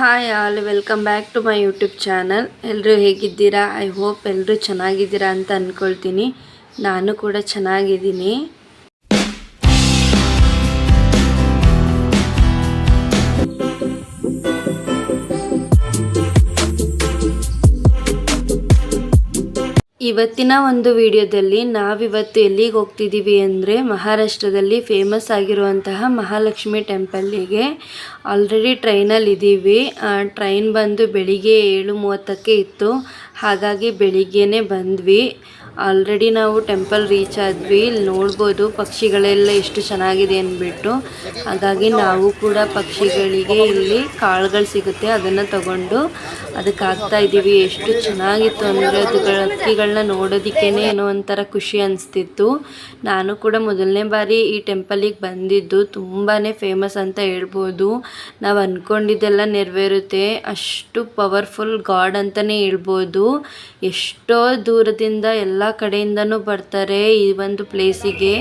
Hi all, welcome back to my YouTube channel. ಎಲ್ಲರೂ ಹೇಗಿದ್ದೀರಾ? I hope ಎಲ್ಲರೂ ಚೆನ್ನಾಗಿದ್ದೀರಾ ಅಂತ ಅಂದ್ಕೊಳ್ತೀನಿ ನಾನು ಕೂಡ ಚೆನ್ನಾಗಿದ್ದೀನಿ. ಇವತ್ತಿನ ಒಂದು ವಿಡಿಯೋದಲ್ಲಿ ನಾವಿವತ್ತು ಎಲ್ಲಿಗೆ ಹೋಗ್ತಿದ್ದೀವಿ ಅಂದರೆ ಮಹಾರಾಷ್ಟ್ರದಲ್ಲಿ ಫೇಮಸ್ ಆಗಿರುವಂತಹ ಮಹಾಲಕ್ಷ್ಮಿ ಟೆಂಪಲ್ಲಿಗೆ ಆಲ್ರೆಡಿ ಟ್ರೈನಲ್ಲಿ ಇದ್ದೀವಿ ಟ್ರೈನ್ ಬಂದು ಬೆಳಿಗ್ಗೆ ಏಳು ಮೂವತ್ತಕ್ಕೆ ಇತ್ತು. ಹಾಗಾಗಿ ಬೆಳಿಗ್ಗೆನೇ ಬಂದ್ವಿ. ಆಲ್ರೆಡಿ ನಾವು ಟೆಂಪಲ್ ರೀಚ್ ಆದ್ವಿ. ಇಲ್ಲಿ ನೋಡ್ಬೋದು ಪಕ್ಷಿಗಳೆಲ್ಲ ಎಷ್ಟು ಚೆನ್ನಾಗಿದೆ ಅಂದ್ಬಿಟ್ಟು. ಹಾಗಾಗಿ ನಾವು ಕೂಡ ಪಕ್ಷಿಗಳಿಗೆ ಇಲ್ಲಿ ಕಾಳುಗಳು ಸಿಗುತ್ತೆ, ಅದನ್ನು ತಗೊಂಡು ಅದಕ್ಕೆ ಹಾಕ್ತಾ ಇದ್ದೀವಿ. ಎಷ್ಟು ಚೆನ್ನಾಗಿತ್ತು ಅಂದರೆ ಅದುಗಳ ಹಕ್ಕಿಗಳನ್ನ ನೋಡೋದಕ್ಕೇನೆ ಏನೋ ಒಂಥರ ಖುಷಿ ಅನಿಸ್ತಿತ್ತು. ನಾನು ಕೂಡ ಮೊದಲನೇ ಬಾರಿ ಈ ಟೆಂಪಲಿಗೆ ಬಂದಿದ್ದು. ತುಂಬಾ ಫೇಮಸ್ ಅಂತ ಹೇಳ್ಬೋದು. ನಾವು ಅಂದ್ಕೊಂಡಿದ್ದೆಲ್ಲ ನೆರವೇರುತ್ತೆ. ಅಷ್ಟು ಪವರ್ಫುಲ್ ಗಾಡ್ ಅಂತಲೇ ಹೇಳ್ಬೋದು. ಎಷ್ಟೋ ದೂರದಿಂದ ಎಲ್ಲ ಕಡೆಯಿಂದನೂ ಬರ್ತಾರೆ ಈ ಒಂದು ಪ್ಲೇಸಿಗೆ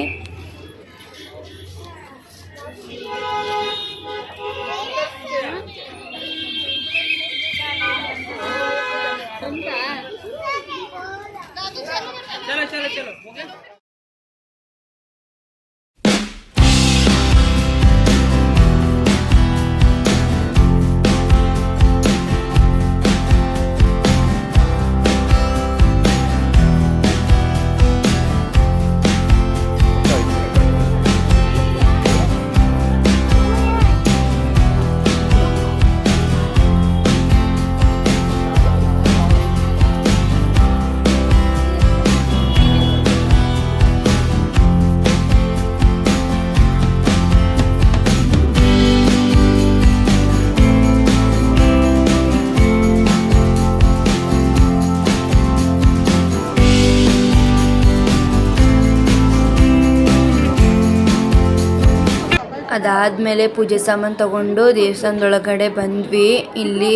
ಅದಾದಮೇಲೆ ಪೂಜೆ ಸಾಮಾನು ತಗೊಂಡು ದೇವಸ್ಥಾನದೊಳಗಡೆ ಬಂದ್ವಿ. ಇಲ್ಲಿ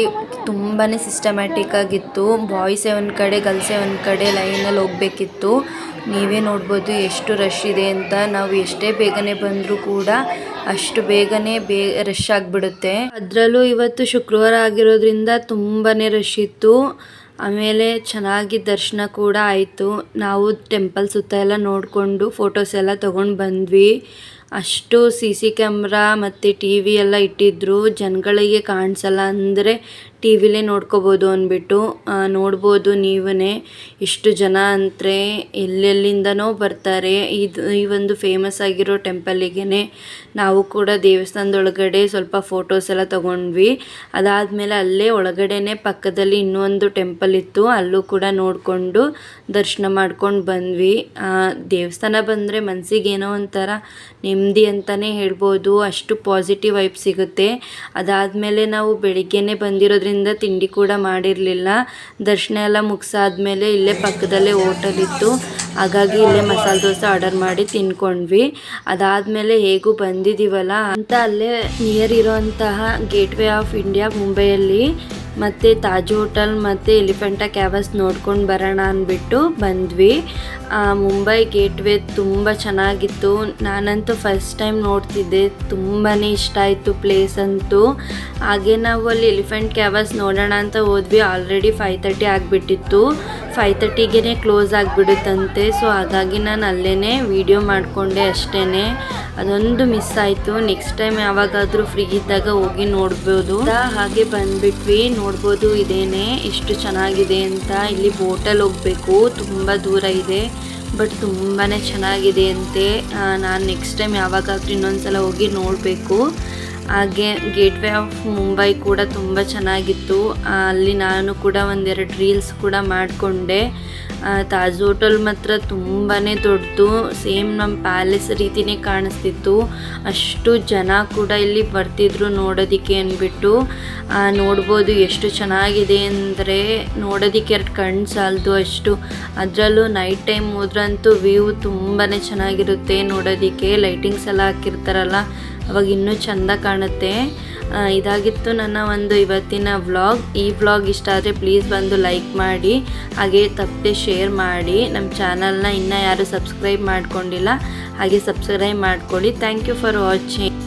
ತುಂಬಾ ಸಿಸ್ಟಮ್ಯಾಟಿಕ್ ಆಗಿತ್ತು. ಬಾಯ್ಸೇ ಒಂದು ಕಡೆ ಗರ್ಲ್ಸೇ ಒಂದು ಕಡೆ ಲೈನಲ್ಲಿ ಹೋಗಬೇಕಿತ್ತು. ನೀವೇ ನೋಡ್ಬೋದು ಎಷ್ಟು ರಶ್ ಇದೆ ಅಂತ. ನಾವು ಎಷ್ಟೇ ಬೇಗನೆ ಬಂದರೂ ಕೂಡ ಅಷ್ಟು ಬೇಗನೆ ಬೇ ರಶ್ ಆಗಿಬಿಡುತ್ತೆ. ಅದರಲ್ಲೂ ಇವತ್ತು ಶುಕ್ರವಾರ ಆಗಿರೋದ್ರಿಂದ ತುಂಬಾ ರಶ್ ಇತ್ತು. ಆಮೇಲೆ ಚೆನ್ನಾಗಿ ದರ್ಶನ ಕೂಡ ಆಯಿತು. ನಾವು ಟೆಂಪಲ್ ಸುತ್ತ ಎಲ್ಲ ನೋಡಿಕೊಂಡು ಫೋಟೋಸ್ ಎಲ್ಲ ತೊಗೊಂಡು ಬಂದ್ವಿ. ಅಷ್ಟು ಸಿ ಸಿ ಕ್ಯಾಮ್ರಾ ಮತ್ತು ಟಿ ವಿ ಎಲ್ಲ ಇಟ್ಟಿದ್ರು. ಜನಗಳಿಗೆ ಕಾಣಿಸಲ್ಲ ಅಂದರೆ ಟಿ ವಿಲೇ ನೋಡ್ಕೋಬೋದು ಅಂದ್ಬಿಟ್ಟು ನೋಡ್ಬೋದು ನೀವೇ ಎಷ್ಟು ಜನ ಅಂದರೆ ಎಲ್ಲೆಲ್ಲಿಂದನೋ ಬರ್ತಾರೆ. ಇದು, ಈ ಒಂದು ಫೇಮಸ್ ಆಗಿರೋ ಟೆಂಪಲ್ಲಿಗೆ ನಾವು ಕೂಡ ದೇವಸ್ಥಾನದೊಳಗಡೆ ಸ್ವಲ್ಪ ಫೋಟೋಸ್ ಎಲ್ಲ ತೊಗೊಂಡ್ವಿ. ಅದಾದಮೇಲೆ ಅಲ್ಲೇ ಒಳಗಡೆನೆ ಪಕ್ಕದಲ್ಲಿ ಇನ್ನೊಂದು ಟೆಂಪಲ್ ಇತ್ತು. ಅಲ್ಲೂ ಕೂಡ ನೋಡಿಕೊಂಡು ದರ್ಶನ ಮಾಡ್ಕೊಂಡು ಬಂದ್ವಿ. ದೇವಸ್ಥಾನ ಬಂದರೆ ಮನಸ್ಸಿಗೆ ಏನೋ ಒಂಥರ ನೆಮ್ಮದಿ ಅಂತಲೇ ಹೇಳ್ಬೋದು. ಅಷ್ಟು ಪಾಸಿಟಿವ್ ವೈಬ್ ಸಿಗುತ್ತೆ. ಅದಾದಮೇಲೆ ನಾವು ಬೆಳಿಗ್ಗೆನೇ ಬಂದಿರೋದ್ರಿಂದ ತಿಂಡಿ ಕೂಡ ಮಾಡಿರಲಿಲ್ಲ. ದರ್ಶನ ಎಲ್ಲ ಮುಗಿಸಾದ್ಮೇಲೆ ಇಲ್ಲೇ ಪಕ್ಕದಲ್ಲೇ ಹೋಟೆಲ್ ಇತ್ತು. ಹಾಗಾಗಿ ಇಲ್ಲೇ ಮಸಾಲೆ ದೋಸೆ ಆರ್ಡರ್ ಮಾಡಿ ತಿನ್ಕೊಂಡ್ವಿ ಅದಾದಮೇಲೆ ಹೇಗೂ ಬಂದಿದ್ದೀವಲ್ಲ ಅಂತ ಅಲ್ಲೇ ನಿಯರ್ ಇರೋಂತಹ ಗೇಟ್ ವೇ ಆಫ್ ಇಂಡಿಯಾ ಮುಂಬೈಯಲ್ಲಿ ಮತ್ತು ತಾಜ್ ಹೋಟೆಲ್ ಮತ್ತು ಎಲಿಫೆಂಟಾ ಕ್ಯಾವಸ್ ನೋಡ್ಕೊಂಡು ಬರೋಣ ಅಂದ್ಬಿಟ್ಟು ಬಂದ್ವಿ. ಮುಂಬೈ ಗೇಟ್ ವೇ ತುಂಬ ಚೆನ್ನಾಗಿತ್ತು. ನಾನಂತೂ ಫಸ್ಟ್ ಟೈಮ್ ನೋಡ್ತಿದ್ದೆ. ತುಂಬಾ ಇಷ್ಟ ಆಯಿತು ಪ್ಲೇಸ್ ಅಂತೂ. ಹಾಗೆ ನಾವು ಅಲ್ಲಿ ಎಲಿಫೆಂಟ್ ಕ್ಯಾವಸ್ ನೋಡೋಣ ಅಂತ ಹೋದ್ವಿ. ಆಲ್ರೆಡಿ ಫೈವ್ ತರ್ಟಿ ಆಗಿಬಿಟ್ಟಿತ್ತು. ಫೈವ್ ತರ್ಟಿಗೆ ಕ್ಲೋಸ್ ಆಗಿಬಿಡುತ್ತಂತೆ. ಸೊ ಹಾಗಾಗಿ ನಾನು ಅಲ್ಲೇ ವೀಡಿಯೋ ಮಾಡಿಕೊಂಡೆ ಅಷ್ಟೇ ಅದೊಂದು ಮಿಸ್ ಆಯಿತು. ನೆಕ್ಸ್ಟ್ ಟೈಮ್ ಯಾವಾಗಾದರೂ ಫ್ರೀ ಇದ್ದಾಗ ಹೋಗಿ ನೋಡ್ಬೋದು. ಹಾಗೆ ಬಂದ್ಬಿಟ್ವಿ. ನೋಡ್ಬೋದು ಇದೇನೆ ಎಷ್ಟು ಚೆನ್ನಾಗಿದೆ ಅಂತ. ಇಲ್ಲಿ ಬೋಟಲ್ಲಿ ಹೋಗಬೇಕು. ತುಂಬ ದೂರ ಇದೆ. ಬಟ್ ತುಂಬಾ ಚೆನ್ನಾಗಿದೆ ಅಂತೆ. ನಾನು ನೆಕ್ಸ್ಟ್ ಟೈಮ್ ಯಾವಾಗಾದ್ರೂ ಇನ್ನೊಂದ್ಸಲ ಹೋಗಿ ನೋಡಬೇಕು. ಹಾಗೆ ಗೇಟ್ ವೇ ಆಫ್ ಮುಂಬೈ ಕೂಡ ತುಂಬ ಚೆನ್ನಾಗಿತ್ತು. ಅಲ್ಲಿ ನಾನು ಕೂಡ ಒಂದೆರಡು ರೀಲ್ಸ್ ಕೂಡ ಮಾಡಿಕೊಂಡೆ. ತಾಜ್ ಹೋಟೆಲ್ ಮಾತ್ರ ತುಂಬಾ ದೊಡ್ಡದು. ಸೇಮ್ ನಮ್ಮ ಪ್ಯಾಲೇಸ್ ರೀತಿಯೇ ಕಾಣಿಸ್ತಿತ್ತು. ಅಷ್ಟು ಜನ ಕೂಡ ಇಲ್ಲಿ ಬರ್ತಿದ್ರು ನೋಡೋದಕ್ಕೆ ಅಂದ್ಬಿಟ್ಟು. ನೋಡ್ಬೋದು ಎಷ್ಟು ಚೆನ್ನಾಗಿದೆ ಅಂದರೆ ನೋಡೋದಕ್ಕೆ ಎರಡು ಕಣ್ಣು ಸಾಲದು ಅಷ್ಟು. ಅದರಲ್ಲೂ ನೈಟ್ ಟೈಮ್ ಹೋದ್ರಂತೂ ವ್ಯೂ ತುಂಬಾ ಚೆನ್ನಾಗಿರುತ್ತೆ ನೋಡೋದಕ್ಕೆ. ಲೈಟಿಂಗ್ಸ್ ಎಲ್ಲ ಹಾಕಿರ್ತಾರಲ್ಲ. ಅವಾಗ ಇನ್ನೂ ಚೆಂದ ಕಾಣುತ್ತೆ. ಇದಾಗಿತ್ತು ನನ್ನ ಒಂದು ಇವತ್ತಿನ ವ್ಲಾಗ್. ಈ ವ್ಲಾಗ್ ಇಷ್ಟ ಆದರೆ ಪ್ಲೀಸ್ ಬಂದು ಲೈಕ್ ಮಾಡಿ, ಹಾಗೆ ತಪ್ಪದೆ ಶೇರ್ ಮಾಡಿ. ನಮ್ಮ ಚಾನಲ್ನ ಇನ್ನೂ ಯಾರು ಸಬ್ಸ್ಕ್ರೈಬ್ ಮಾಡ್ಕೊಂಡಿಲ್ಲ, ಹಾಗೆ ಸಬ್ಸ್ಕ್ರೈಬ್ ಮಾಡ್ಕೊಳ್ಳಿ. Thank you for watching.